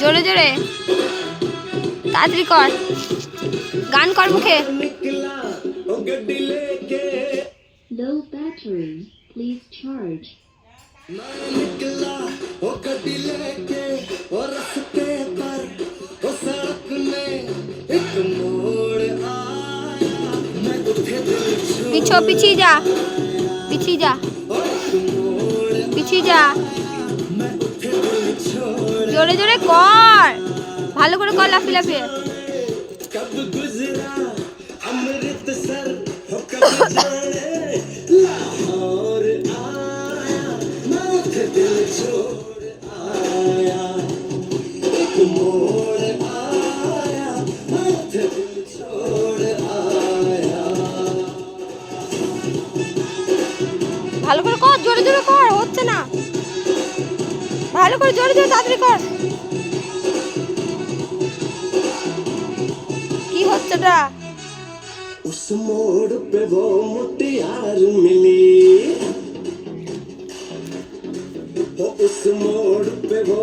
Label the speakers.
Speaker 1: জোরে জোরে। তাড়াতাড়ি কর। গান কর মুখে। পিছো পিছি যা পিছি যা পিছি যা জোরে জোরে কর ভালো করে কর লাফি লাফিয়ে ভালো করে কর, জোরে জোরে কর, হচ্ছে না। ভালো করে জোরে জোরে তাড়াতাড়ি কর। কি হচ্ছে ওটা?
Speaker 2: उस मोड़ पे वो मुटियार मिली। वो उस मोड़ पे वो